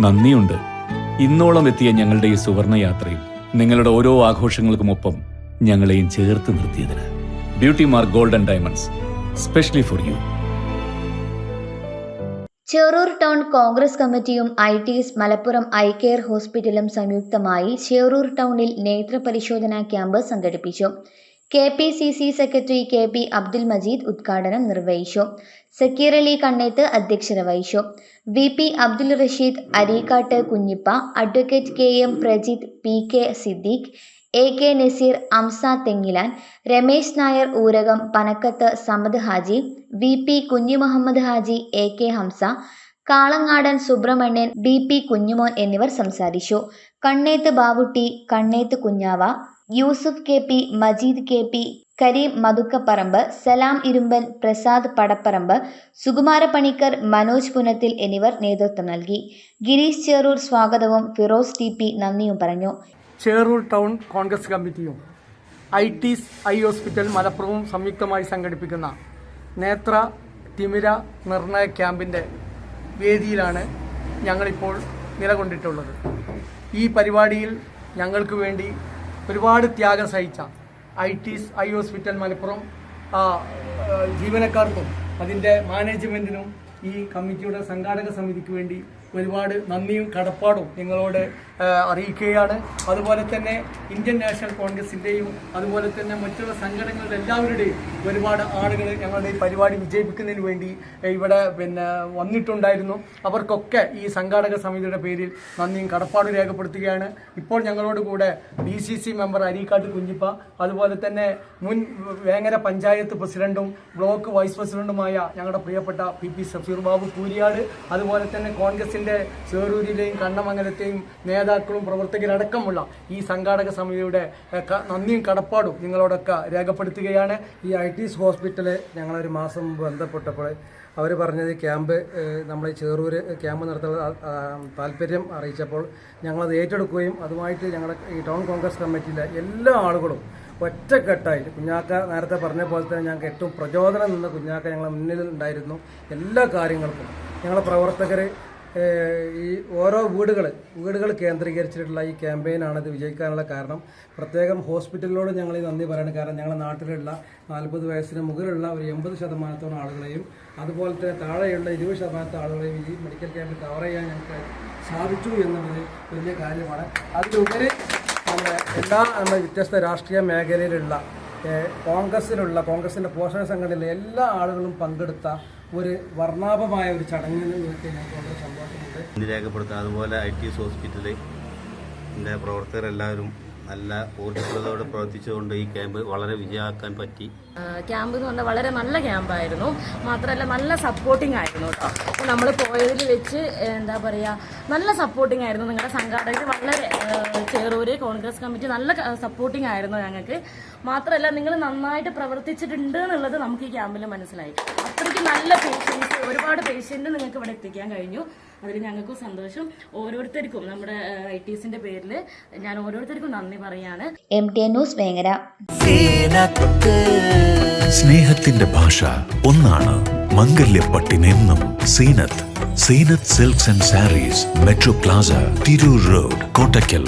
നന്ദിയുണ്ട്. ഇന്നോളം എത്തിയ ഞങ്ങളുടെ ഈ സുവർണ യാത്രയിൽ നിങ്ങളുടെ ഓരോ ആഘോഷങ്ങൾക്കുമൊപ്പം ഞങ്ങളെയും ചേർത്ത് നിർത്തിയതിന് beauty mark golden diamonds specially for you. Cherur town Congress കമ്മിറ്റിയും I T S Malappuram eye care ഹോസ്പിറ്റലും സംയുക്തമായി ചെറൂർ ടൗണിൽ നേത്രപരിശോധനാ ക്യാമ്പ് സംഘടിപ്പിച്ചു. K P C C secretary K P Abdul Majeed ഉദ്ഘാടനം നിർവഹിച്ചു. സക്കീർ അലി കണ്ണേത്ത് അധ്യക്ഷത വഹിച്ചു. V P Abdul Rasheed Areekkat Kunhippa advocate K M Prajith P K Siddique A K Naseer Hamsa Thengilan Ramesh Nair Oorakam Panakkath Samad Haji V P Kunhimuhammad Haji A K Hamsa Kalangadan Subrahmanyan B P Kunhumon എന്നിവർ സംസാരിച്ചു. Kanneth Bavutty Kanneth Kunhava Yusuf K P Majeed K P Kareem Mathukkaparamb Salam Irumban Prasad Padapparamb Sukumara Panicker Manoj Punathil എന്നിവർ നേതൃത്വം നൽകി. ഗിരീഷ് ചേറൂർ സ്വാഗതവും Firoz T P നന്ദിയും പറഞ്ഞു. Cherur town Congress കമ്മിറ്റിയും I T I hospital മലപ്പുറവും സംയുക്തമായി സംഘടിപ്പിക്കുന്ന നേത്ര തിമിര നിർണയ ക്യാമ്പിന്റെ വേദിയിലാണ് ഞങ്ങളിപ്പോൾ നിലകൊണ്ടിട്ടുള്ളത്. ഈ പരിപാടിയിൽ ഞങ്ങൾക്ക് വേണ്ടി ഒരുപാട് ത്യാഗം സഹിച്ച I T I hospital Malappuram ജീവനക്കാർക്കും അതിന്റെ മാനേജ്മെന്റിനും ഈ കമ്മിറ്റിയുടെ സംഘാടക സമിതിക്ക് വേണ്ടി ഒരുപാട് നന്ദിയും കടപ്പാടും നിങ്ങളോട് അറിയിക്കുകയാണ്. അതുപോലെ തന്നെ ഇന്ത്യൻ നാഷണൽ കോൺഗ്രസിന്റെയും അതുപോലെ തന്നെ മറ്റുള്ള സംഘടനകളുടെ എല്ലാവരുടെയും ഒരുപാട് ആളുകൾ ഞങ്ങളുടെ ഈ പരിപാടി വിജയിപ്പിക്കുന്നതിന് വേണ്ടി ഇവിടെ പിന്നെ വന്നിട്ടുണ്ടായിരുന്നു. അവർക്കൊക്കെ ഈ സംഘാടക സമിതിയുടെ പേരിൽ നന്ദിയും കടപ്പാടും രേഖപ്പെടുത്തുകയാണ്. ഇപ്പോൾ ഞങ്ങളോട് കൂടെ D C C member Areekkat Kunhippa അതുപോലെ തന്നെ മുൻ വേങ്ങര പഞ്ചായത്ത് പ്രസിഡന്റും ബ്ലോക്ക് വൈസ് പ്രസിഡന്റുമായ ഞങ്ങളുടെ പ്രിയപ്പെട്ട പി പി സഫീർ ബാബു കൂരിയാട് അതുപോലെ തന്നെ കോൺഗ്രസിന്റെ ചേറൂരിലെയും കണ്ണമംഗലത്തെയും നേതാക്കളും പ്രവർത്തകരടക്കമുള്ള ഈ സംഘാടക സമിതിയുടെ നന്ദിയും കടപ്പാടും നിങ്ങളോടൊക്കെ രേഖപ്പെടുത്തുകയാണ്. ഈ ഐ ടി ഹോസ്പിറ്റൽ ഞങ്ങളൊരു മാസം മുമ്പ് ബന്ധപ്പെട്ടപ്പോൾ അവർ പറഞ്ഞത് ക്യാമ്പ് നമ്മൾ ചെറൂർ ക്യാമ്പ് നടത്താൻ താല്പര്യം അറിയിച്ചപ്പോൾ ഞങ്ങളത് ഏറ്റെടുക്കുകയും അതുമായിട്ട് ഞങ്ങളുടെ ഈ ടൗൺ കോൺഗ്രസ് കമ്മിറ്റിയിലെ എല്ലാ ആളുകളും ഒറ്റക്കെട്ടായി കുഞ്ഞാക്ക നേരത്തെ പറഞ്ഞ പോലെ തന്നെ ഞങ്ങൾക്ക് ഏറ്റവും പ്രചോദനം നിന്ന കുഞ്ഞാക്ക ഞങ്ങളുടെ മുന്നിൽ ഉണ്ടായിരുന്നു. എല്ലാ കാര്യങ്ങൾക്കും ഞങ്ങളുടെ പ്രവർത്തകർ ഈ ഓരോ വീടുകൾ വീടുകൾ കേന്ദ്രീകരിച്ചിട്ടുള്ള ഈ ക്യാമ്പയിനാണ് ഇത് വിജയിക്കാനുള്ള കാരണം. പ്രത്യേകം ഹോസ്പിറ്റലിനോട് ഞങ്ങൾ ഈ നന്ദി പറയുന്നത് കാരണം ഞങ്ങളുടെ നാട്ടിലുള്ള നാൽപ്പത് വയസ്സിന് മുകളിലുള്ള ഒരു എൺപത് ശതമാനത്തോളം ആളുകളെയും അതുപോലെ തന്നെ താഴെയുള്ള ഇരുപത് ശതമാനത്തെ ആളുകളെയും ഈ മെഡിക്കൽ ക്യാമ്പിൽ കവർ ചെയ്യാൻ ഞങ്ങൾക്ക് സാധിച്ചു എന്നുള്ളത് വലിയ കാര്യമാണ്. അതിലുപരി നമ്മുടെ എല്ലാ നമ്മുടെ വ്യത്യസ്ത രാഷ്ട്രീയ മേഖലയിലുള്ള കോൺഗ്രസ്സിലുള്ള കോൺഗ്രസിന്റെ പോഷക സംഘടനയിലെ എല്ലാ ആളുകളും പങ്കെടുത്ത ഒരു വർണാഭമായ ഒരു ചടങ്ങിൽ ഞങ്ങൾക്ക് വളരെ സന്തോഷമുണ്ട് അതുപോലെ ഐ ടി എസ് ഹോസ്പിറ്റലിന്റെ പ്രവർത്തകരെല്ലാവരും നല്ല ഊർജസ്വലതയോടെ പ്രവർത്തിച്ചുകൊണ്ട് ഈ ക്യാമ്പ് വളരെ വിജയമാക്കാൻ പറ്റി. ക്യാമ്പ് എന്ന് പറഞ്ഞാൽ വളരെ നല്ല ക്യാമ്പായിരുന്നു. മാത്രമല്ല നല്ല സപ്പോർട്ടിംഗ് ആയിരുന്നു കേട്ടോ. നമ്മൾ പോയതിൽ വെച്ച് എന്താ പറയുക നല്ല സപ്പോർട്ടിംഗ് ആയിരുന്നു നിങ്ങളുടെ സംഘാടകർ വളരെ ചേറൂര് കോൺഗ്രസ് കമ്മിറ്റി നല്ല സപ്പോർട്ടിംഗ് ആയിരുന്നു ഞങ്ങൾക്ക് മാത്രമല്ല നിങ്ങൾ നന്നായിട്ട് പ്രവർത്തിച്ചിട്ടുണ്ട് എന്നുള്ളത് നമുക്ക് ഈ ക്യാമ്പിൽ മനസ്സിലായി. അത്രയ്ക്ക് നല്ല പേഷ്യൻസ് ഒരുപാട് പേഷ്യന്റ് നിങ്ങൾക്ക് ഇവിടെ എത്തിക്കാൻ കഴിഞ്ഞു. അതിൽ ഞങ്ങൾക്കും സന്തോഷം. ഓരോരുത്തർക്കും നമ്മുടെ എസിന്റെ പേരിൽ ഞാൻ ഓരോരുത്തർക്കും നന്ദി പറയാണ്. M T news Vengara. സ്നേഹത്തിന്റെ ഭാഷ ഒന്നാണ്. മംഗല്യപ്പട്ടിനെന്നും Zeenath. Zeenath silks and sarees metro plaza Tirur road Kottakkal.